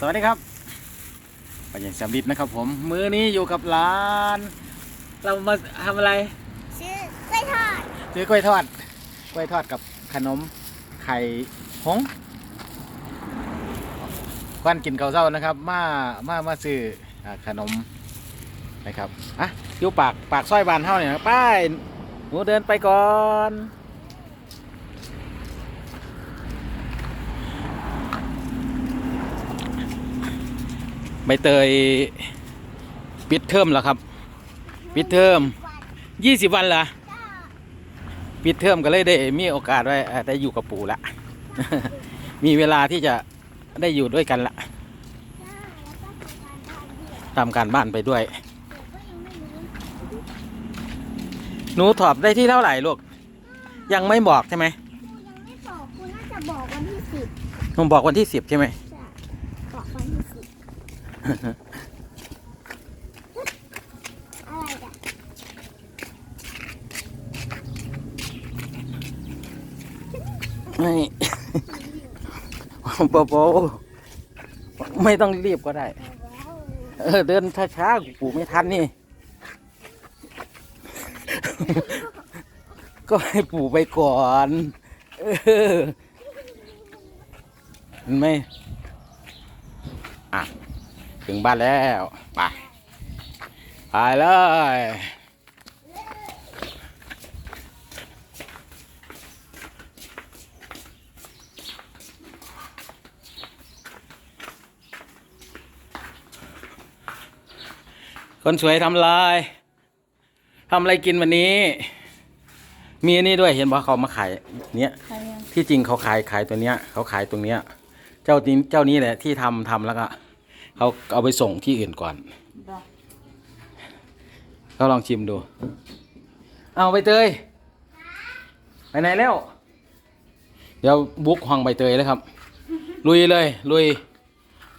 สวัสดีครับปัญญาสำลิดนะครับผม มือนี้อยู่กับร้าน เรามาทำอะไรชื่อกล้วยทอด ซื้อกล้วยทอด กล้วยทอดกับขนมไข่หงส์ควันกินข้าวเช้านะครับ มา มา มาซื้ออ่าขนมนะครับ อะอยู่ปาก ปากซอยบานเท่าเนี่ยนะไป้ายหนูเดินไปก่อน ใบเตยปิดเทอมแล้วครับ ปิดเทอมยี่สิบวันเหรอปิดเทอมก็เลยได้มีโอกาสได้ได้อยู่กับปู่ละมีเวลาที่จะได้อยู่ด้วยกันละทำการบ้านไปด้วย หนูถอบได้ที่เท่าไหร่ลูก ยังไม่บอกใช่ไหมยังไม่บอกคุณน่าจะบอกวันที่สิบหนูบอกวันที่สิบใช่ไหม จะบอกวันที่สิบ อะไรจ้ะไม่โปโปไม่ต้องรีบก็ได้ เออ เดินช้าๆปู่ไม่ทันนี่ ก็ให้ปู่ไปก่อน เออเห็นไหมอะ ถึงบ้านแล้วไปไปเลยคนสวยทำลายทำอะไรกินวันนี้ มีอันนี้ด้วยเห็นบอกเขามาขายเนี้ยใครยังที่จริงเขาขายขายตัวเนี้ย เขาขายตรงเนี้ย เจ้านี้เจ้านี้แหละที่ทำทำแล้วก็ เขาเอาไปส่งที่อื่นก่อนบอกเขาลองชิมดู เอาใบเตย ไปไหนแล้ว เดี๋ยวบุกห้องใบเตยเลยครับ ลุยเลย ลุย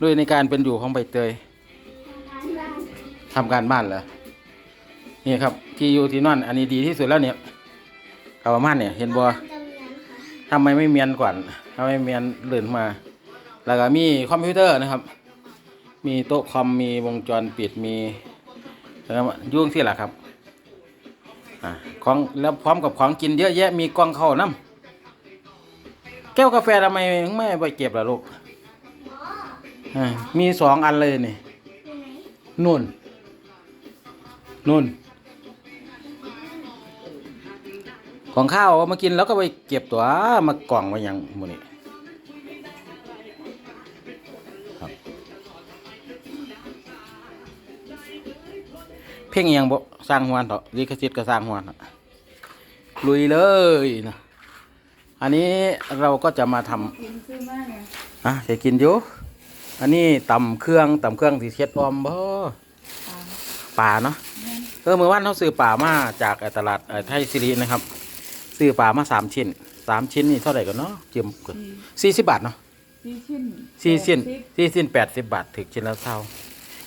ลุยในการเป็นอยู่ของใบเตยทำการบ้านเหรอ นี่ครับ ที่อยู่ที่นั่น อันนี้ดีที่สุดแล้วเนี่ยเขาประมาณเนี่ย เห็นบัวจะเมียนค่ะทำไมไม่เมียนก่อนทำไมเมียนเลื่อนมา แล้วก็มีคอมพิวเตอร์นะครับ มีโต๊ะคอมมีวงจรปิดมีแล้วยุ่งที่หละครับอะของแล้วพร้อมกับของกินเยอะแยะมีกล่องข้าวน้ำแก้วกาแฟทำไมไม่ไปเก็บล่ะลูกอะมีสองอันเลยนี่นนู่นนู่น ของข้าวมากินแล้วก็ไปเก็บตัวมากล่องไว้ยังมูนี่ พ่งอิหยังบ่สร้างหวนเถอะลิขสิทธิ์ก็สร้างหวนเถอะลุยเลยนะอันนี้เราก็จะมาทำกินซื้อมากเนี่ยอะจะกินอยู่อันนี้ตำเครื่องตำเครื่องที่เช็ดออมบ่ป่าเนาะเออเมื่อวานเขาซื้อป่ามาจากเอ่อตลาดเอ่อไทยซิรินะครับ ซื้อป่ามาสามชิ้นสามชิ้นนี่เท่าไหร่กันเนาะเจียมกันสี่สิบบาทเนาะสี่ชิ้นสี่ชิ้นแปดสิบสี่ชิ้นแปดสิบบาทถึงชิ้นละเท่า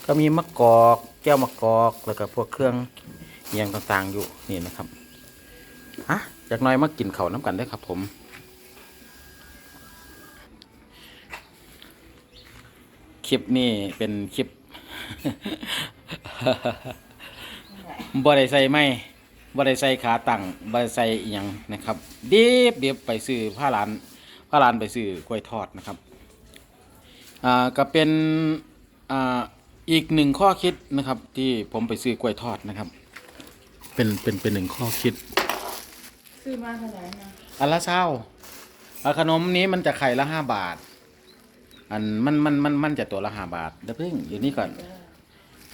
ก็มีมะกอก แก้วมะกอกแล้วก็พวกเครื่องเยียงต่างๆอยู่นี่นะครับฮะจากน้อยมากินเขาน้ำกันได้ครับผมคลิปนี้เป็นคลิปบ่ได้ใส่ไม่บ่ได้ใส่ขาตั้งบ่ได้ใส่อหยังนะครับ เดีบเดียบไปซื้อผ้าร้านผ้าร้านไปซื้อกล้วยทอดนะครับ อ่าก็เป็น อ่า อีกหนึ่งข้อคิดนะครับ ที่ผมไปซื้อกล้วยทอดนะครับ เป็นเป็นเป็นหนึ่งข้อคิด ซื้อมาเท่าไหร่นะอันละเศร้าอ่าขนมนี้มันจะไข่ละห้าบาท อันมันมันมันมันจะตัวละห้าบาทเดี๋ยวเพิ่งอยู่นี่ก่อน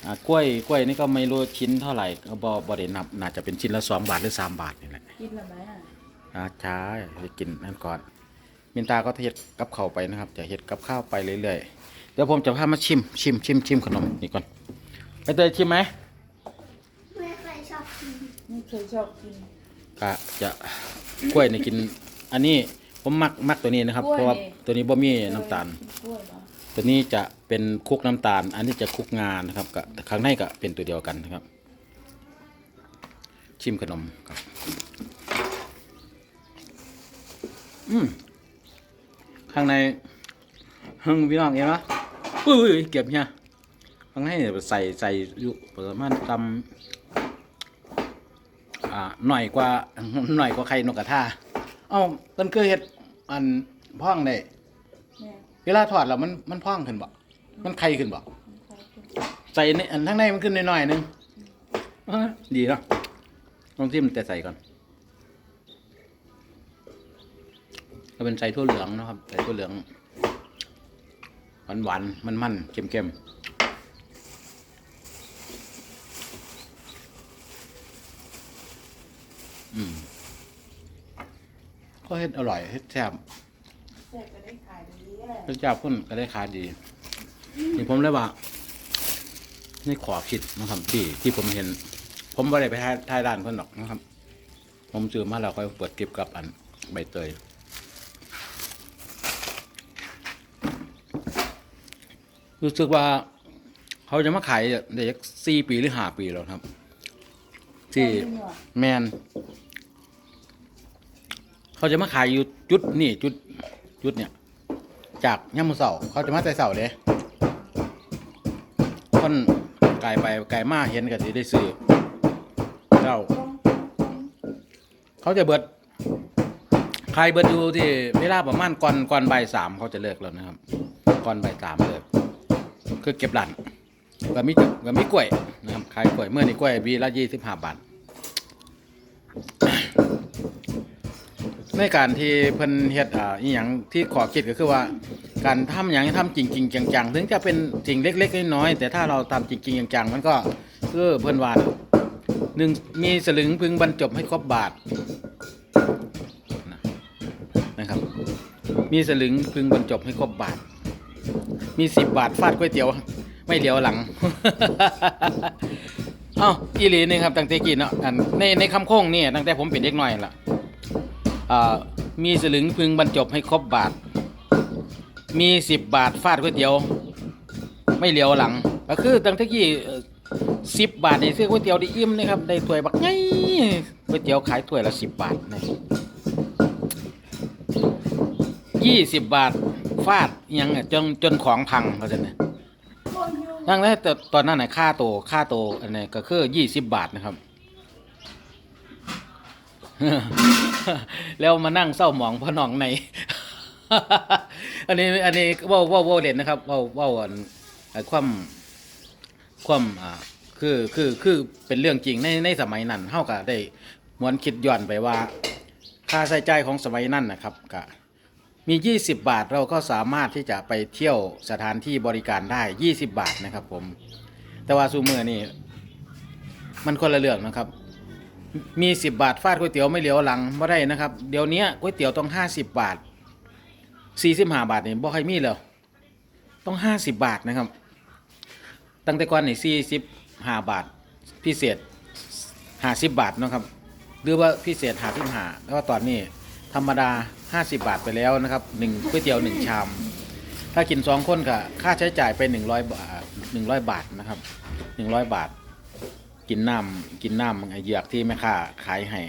อ่ากล้วยกล้วยนี่ก็ไม่รู้ชิ้นเท่าไหร่ก็บอบอได้นับน่าจะเป็นชิ้นละสองบาทหรือสามบาทนี่แหละกินละไหมอะอ่าช้าจะกินนั่นก่อนมินตาก็เฮ็ดกับข้าวไปนะครับ จะเฮ็ดกับข้าวไปเรื่อยๆ เดี๋ยวผมจะพามาชิมชิมชิมชิมขนมนี่ก่อนไปเตยชิมไหมไม่เคยชอบกินไม่เคยชอบกินก็จะกล้วยนี่กิน อันนี้ผมมักมักตัวนี้นะครับ เพราะว่าตัวนี้บ่มีน้ำตาล กล้วยเหรอตัวนี้จะเป็นคลุกน้ำตาล อันนี้จะคลุกงานะครับกับข้างในก็เป็นตัวเดียวกันนะครับ ชิมขนมครับอืมข้างในฮึ่งพี่น้องเห็นไหม อุ้ยอุ้ยเก็บเนี่ยต้องให้ใส่ใส่อยู่ประมาณตำอ่าหน่อยกว่าหน่อยกว่าไข่นกกระทาเอ้าเพิ่นเคยเฮ็ดอันพ่องได้แม่เวลาถอดแล้วมันมันพ่องขึ้นบ่มันไข่ขึ้นบ่ใครเป็นใส่ในอันข้างในมันขึ้นหน่อยๆนึงเอ้อดีเนาะลองทิมแต่ใส่ก่อนก็เป็นใส่ทั่วเหลืองนะครับใส่ทั่วเหลือง หวานหวานมันมันๆเค็มเค็มๆอืมก็เฮ็ดอร่อยเฮ็ดแซ่บแซ่บก็ได้ขายดีแหละพระเจ้าพุ่นก็ได้ขายดีนี่ผมเลยว่านี่ขอคิดนะครับที่ที่ผมเห็น ผมไม่ได้ไปถ่ายถ่ายร้านเพิ่นหรอกนะครับ ผมซื้อมาแล้วค่อยเปิดเก็บกับอันใบเตย รู้สึกว่า เขาจะมาขายได้สักสี่ปีหรือห้าปีแล้วครับ ที่แมน เขาจะมาขายอยู่จุดนี่จุดจุดเนี่ย จากย่ามมือเสาเขาจะมาแต่เสาเลยคนไก่ไปไก่มาเห็นก็สิได้ซื้อเจ้า เขาจะเบิดขายเบิดอยู่ที่เวลาประมาณก่อนก่อนบ่ายสามเขาจะเลิกแล้วนะครับ ก่อนบ่ายสามเลิก คือเก็บหลันก็มีจุก็มีกล้วยนะครับขายกล้วยเมื่อนี้กล้วยวีละยี่สิบห้าบาท ในการที่เพิ่นเฮ็ดอ่าอีหยังที่ขอคิดก็คือว่า การทำอย่างให้ทำจริงๆจังๆถึงจะเป็นสิ่งเล็ก ๆ น้อยๆแต่ถ้าเราทำจริงๆจังๆมันก็คือเพิ่นว่านหนึ่งมีสลึงพึงบรรจบให้ครบบาทนะนะครับ มีสลึงพึงบรรจบให้ครบบาท มีสิบบาทฟาดก๋วยเตี๋ยว ไม่เหลียวหลัง เอ้าอีหลีนี่ครับตั้งแต่กี้เนาะอันในในคำโค้งนี่ตั้งแต่ผมเป็นเด็กน้อยล่ะอ่ามีสลึงพึงบรรจบให้ครบบาท มีสิบบาทฟาดก๋วยเตี๋ยว ไม่เหลียวหลัง ก็คือตั้งแต่กี้สิบบาทนี่ซื้อก๋วยเตี๋ยวได้อิ่มนะครับได้ถ้วยบักไงก๋วยเตี๋ยวขายถ้วยละสิบบาทนะยี่สิบบาท ฟาดอิหยังอะจนจนของพังเขาจะเนี่ยคนอยู่ตั้งแต่ตตอนนั้นน่ะค่าโตค่าโตอันนี้ก็คือยี่สิบบาทนะครับ แล้วมานั่งเศร้าหมองเพราะหนองใน อันนี้อันนี้เว่าเว่าเว่าเด่นนะครับเว่าเว่าอันไอ้ความความอ่าคือคือคือเป็นเรื่องจริงในในสมัยนั้นเฮาก็ได้มวนคิดย้อนไปว่า ค่าใช้จ่ายของสมัยนั้นนะครับก็ มี 20 บาทเราก็สามารถที่จะไปเที่ยวสถานที่บริการได้ 20 บาทนะครับผม แต่ว่าซูเมอร์นี่ มันคนละเรื่องนะครับ มี 10 บาทฟาดก๋วยเตี๋ยวไม่เหลียวหลังไม่ได้นะครับ เดี๋ยวนี้ก๋วยเตี๋ยวต้อง 50 บาท 45 บาทนี่บ่ใครมีแล้วต้อง 50 บาทนะครับ ตั้งแต่ก่อนนี่45 บาท พิเศษ 50 บาทนะครับ หรือว่าพิเศษ 55แล้วตอนนี้ ธรรมดา 50 บาทไปแล้วนะครับหนึ่งก๋วยเตี๋ยวหนึ่งชาม ถ้ากินสองคนก็ค่าใช้จ่ายไป 100 บาท 100 บาทนะครับ 100 บาท กินน้ำกินน้ำเหยือกที่แม่ค้าขายให้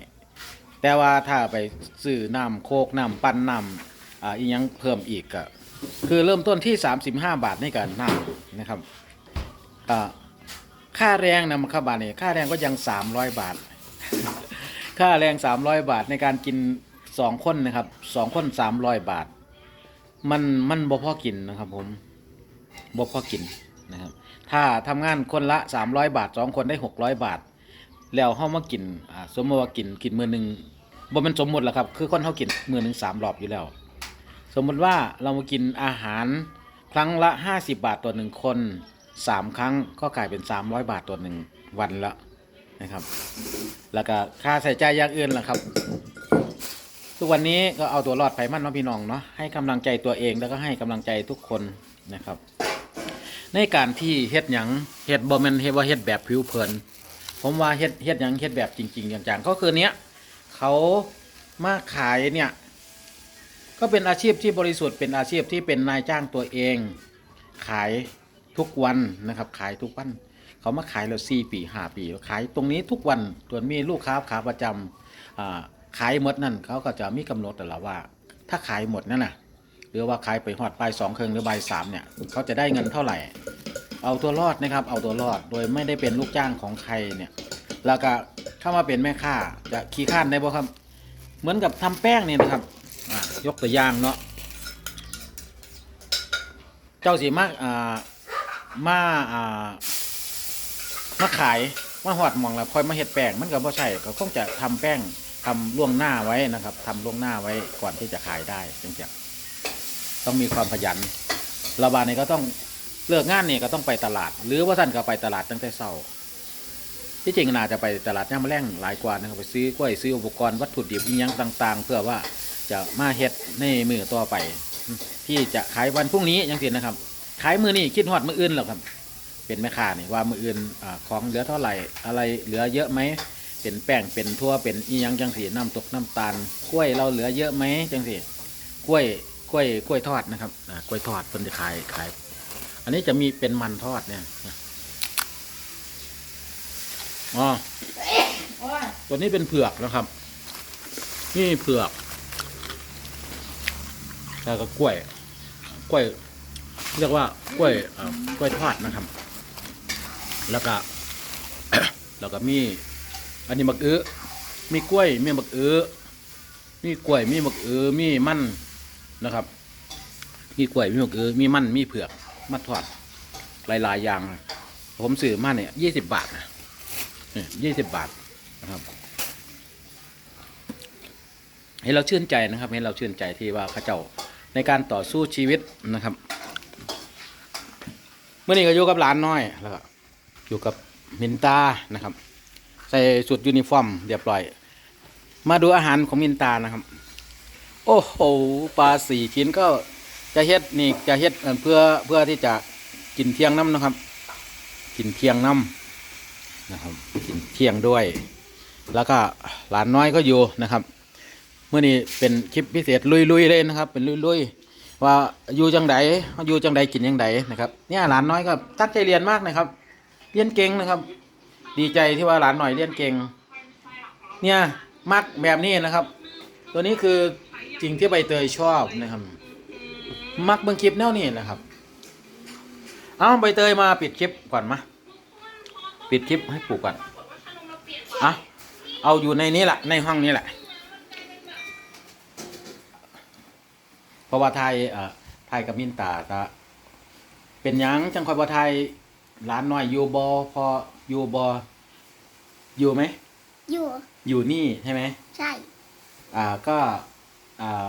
แต่ว่าถ้าไปซื้อน้ำโคกน้ำปั้นน้ำอ่าอีกยังเพิ่มอีกก็คือเริ่มต้นที่ 35 บาทในการน้ำนะครับอ่าค่าแรงนะมันค่าบาทนี่ค่าแรงก็ยัง 300 บาท ค่าแรง 300 บาทในการกิน 2คนนะครับ2คน300บาท มันมันบ่พอกินนะครับผมบ่พอกินนะครับ ถ้าทำงานคนละ300บาท2คนได้600บาท แล้วเฮามากินอ่าสมมติว่ากินกินมือหนึ่งบ่แม่นสมมติละครับ คือคนเฮากินมือหนึ่ง3รอบอยู่แล้ว สมมติว่าเรามากินอาหารครั้งละ50บาทต่อหนึ่งคน3ครั้งก็กลายเป็น300บาทต่อหนึ่งวันละนะครับ แล้วก็ค่าใช้จ่ายอย่างอื่นล่ะครับ ทุกวันนี้ก็เอาตัวรอดไปมั่นเน้องพี่น้องเนาะให้กำลังใจตัวเองแล้วก็ให้กำลังใจทุกคนนะครับ ในการที่เฮ็ดหยังเฮ็ดบ่แม่นเฮ็ดว่าเฮ็ดแบบผิวเผิน ผมว่าเฮ็ดเฮ็ดหยังเฮ็ดแบบจริง ๆ อย่างจังก็คือเนี้ยเขามาขายเนี่ยก็เป็นอาชีพที่บริสุทธิ์เป็นอาชีพที่เป็นนายจ้างตัวเอง ขายทุกวันนะครับ ขายทุกวันเขามาขายเราสี่ปีห้าปีขายตรงนี้ทุกวันส่วมีลูกค้าขาประจำอ่า ขายหมดนั่นเขาก็จะมีกำหนดแต่ละว่า ถ้าขายหมดนั่นน่ะหรือว่าขายไปหอดปลายสองเครื่องหรือใบสามเนี่ยเขาจะได้เงินเท่าไหร่ เอาตัวรอดนะครับ เอาตัวรอดโดยไม่ได้เป็นลูกจ้างของใครเนี่ยแล้วก็เข้ามาเป็นแม่ค้าจะขี้ข้านได้บ่ครับ เหมือนกับทำแป้งเนี่ยนะครับยกตัวอย่างเนาะเจ้าสีมากอ่ามาอ่ามาขายมาหอดหมองแล้วค่อยมาเฮ็ดแป้งมันก็บ่ใช่ก็คงจะทำแป้ง ทำล่วงหน้าไว้นะครับทำล่วงหน้าไว้ก่อนที่จะขายได้จริงๆต้องมีความขยันระบาดนี่ก็ต้องเลิกงานนี่ก็ต้องไปตลาด หรือว่าท่านก็ไปตลาดตั้งแต่เช้าที่จริงน่าจะไปตลาดย่ามแรงหลายกว่านะครับไปซื้อกล้วยซื้ออุปกรณ์วัตถุดิบอิหยังต่าง ๆ เพื่อว่าจะมาเฮ็ดในมือต่อไป ที่จะขายวันพรุ่งนี้ยังสินะครับ ขายมือนี่คิดฮอดมืออื่นหรอกครับ เป็นแม่ค้านี่ว่ามืออื่นอาของเหลือเท่าไหร่อะไรเหลือเยอะไหม เป็นแป้งเป็นทั่วเป็นอียังจังสีน้ำตกน้ำตาลกล้วยเราเหลือเยอะไหมจังสีกล้วยกล้วยกล้วยทอดนะครับอ่ากล้วยทอดเพิ่นจะขายขาย อันนี้จะมีเป็นมันทอดเนี่ยอ๋อตัวนี้เป็นเผือกนะครับ นี่เผือกแล้วก็กล้วย กล้วย เรียกว่ากล้วยกล้วยทอดนะครับ แล้วก็ แล้วก็มี อันนี้มักอื้อมีกล้วย มีมักอื้อมีกล้วย มีมักอื้อมีมันนะครับ มีกล้วย มีมักอื้อมีมัน มีเผือกมาทอดหลายๆอย่าง ผมซื้อมาเนี่ยยี่สิบบาทนะยี่สิบบาทนะครับให้เราชื่นใจนะครับให้เราชื่นใจที่ว่าเข้าเจ้าในการต่อสู้ชีวิตนะครับ เมื่อนี้ก็อยู่กับหลานน้อยแล้วก็อยู่กับมินตานะครับ ใส่สุดยูนิฟอร์มเรียบร้อย มาดูอาหารของมินตานะครับ โอ้โหปลาสี่ชิ้นก็จะเฮ็ดนี่จะเฮ็ดเอ่อเพื่อเพื่อที่จะกินเที่ยงน้ำนะครับ กินเที่ยงน้ำนะครับ กินเที่ยงด้วย แล้วก็หลานน้อยก็อยู่นะครับเมื่อนี้เป็นคลิปพิเศษลุยๆเลยนะครับ เป็นลุยๆว่าอยู่จังไดอยู่จังไดกินจังไดนะครับ เนี่ยหลานน้อยก็ตั้งใจเรียนมากนะครับ เรียนเก่งนะครับ ดีใจที่ว่าหลานหน่อยเรียนเก่ง เนี่ยมักแบบนี้นะครับ ตัวนี้คือสิ่งที่ใบเตยชอบนะครับ มักเบิ่งคลิปแนวนี้นะครับ เอาใบเตยมาปิดคลิปก่อนมาปิดคลิปให้ปู่ก่อนอะเอาอยู่ในนี้แหละในห้องนี้แหละเพราะว่าไทยเอ่อไทยกับมินตาก็เป็นยังจังคอยบ่ไทยร้านน้อยอยู่บอพอ อยู่บออยู่ไหม อยู่ อยู่นี่ใช่ไหม ใช่ อ่าก็อ่า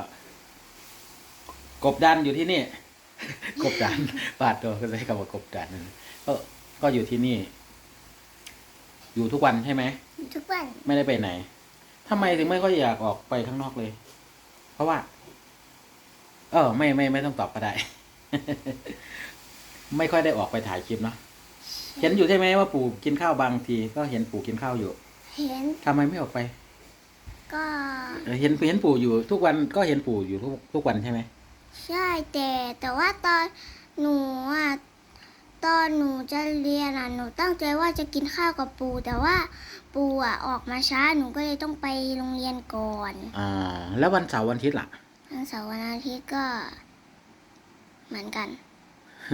กบดันอยู่ที่นี่ กบดันบาดตัวก็ใช้คำว่ากบดันนั่นก็ก็อยู่ที่นี่ อยู่ทุกวันใช่ไหมอยู่ทุกวัน ไม่ได้ไปไหนทำไมถึงไม่ค่อยอยากออกไปข้างนอกเลย เพราะว่า เออ ไม่ไม่ไม่ต้องตอบก็ได้ ไม่ค่อยได้ออกไปถ่ายคลิปเนาะ เห็นอยู่ใช่ไหมว่าปู่กินข้าวบางที ก็เห็นปู่กินข้าวอยู่เห็นทำไมไม่ออกไป ก็เออเห็นเห็นปู่อยู่ทุกวันก็เห็นปู่อยู่ทุกทุกวันใช่ไหมใช่แต่แต่ว่าตอนหนูอะตอนหนูจะเรียนอะหนูตั้งใจว่าจะกินข้าวกับปูแต่ว่าปูอะออกมาช้าหนูก็เลยต้องไปโรงเรียนก่อนอ่าแล้ววันเสาร์วันอาทิตย์ล่ะวันเสาร์วันอาทิตย์ก็ เหมือนกัน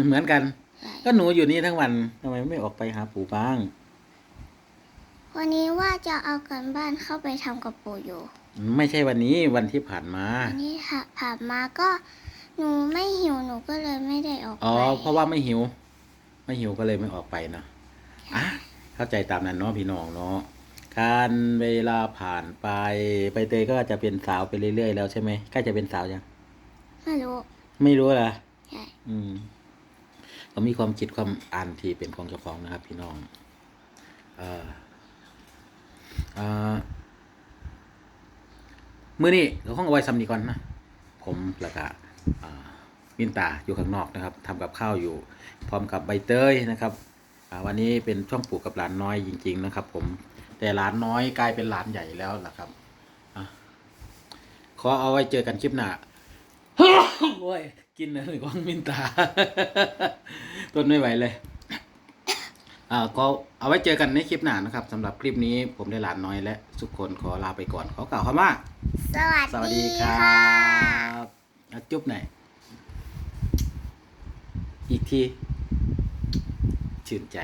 เหมือนกันใช่ ก็หนูอยู่นี่ทั้งวันทำไมไม่ออกไปหาปู่บ้าง วันนี้ว่าจะเอากันบ้านเข้าไปทำกับปูอยู่ ไม่ใช่วันนี้วันที่ผ่านมาวันนี้ถ้าผ่านมาก็หนูไม่หิวหนูก็เลยไม่ได้ออกไปอ๋อ เพราะว่าไม่หิว ไม่หิวก็เลยไม่ออกไปเนาะอะเข้าใจตามนั้นเนาะพี่น้องเนาะการเวลาผ่านไปไปเตยก็จะเป็นสาวไปเรื่อยๆแล้วใช่ไหมใกล้จะเป็นสาวยังไม่รู้ ไม่รู้เหรอใช่ อืม ก็มีความคิดความอ่านที่เป็นของเจ้าของนะครับ พี่น้องเออเออมื้อนี้เราห้องเอาไว้ซ้ำนี้ก่อนนะ ผมแล้วก็อ่ามินตาอยู่ข้างนอกนะครับทำกับข้าวอยู่พร้อมกับใบเตยนะครับวันนี้เป็นช่องปลูกกับหลานน้อยจริง ๆ นะครับ ผมแต่หลานน้อยกลายเป็นหลานใหญ่แล้วล่ะครับอขอเอาไว้เจอกันคลิปหน้าโอ้ย กินเลยรือกวางมินตาทนไม่ไหวเลยอ่าก็เอาไว้เจอกันในคลิปหน้านะครับสำหรับคลิปนี้ผมได้หลานน้อยและทุกคนขอลาไปก่อนขอกล่าวคำว่าสวัสดีครับจุ๊บหน่อยอีกทีชื่นใจ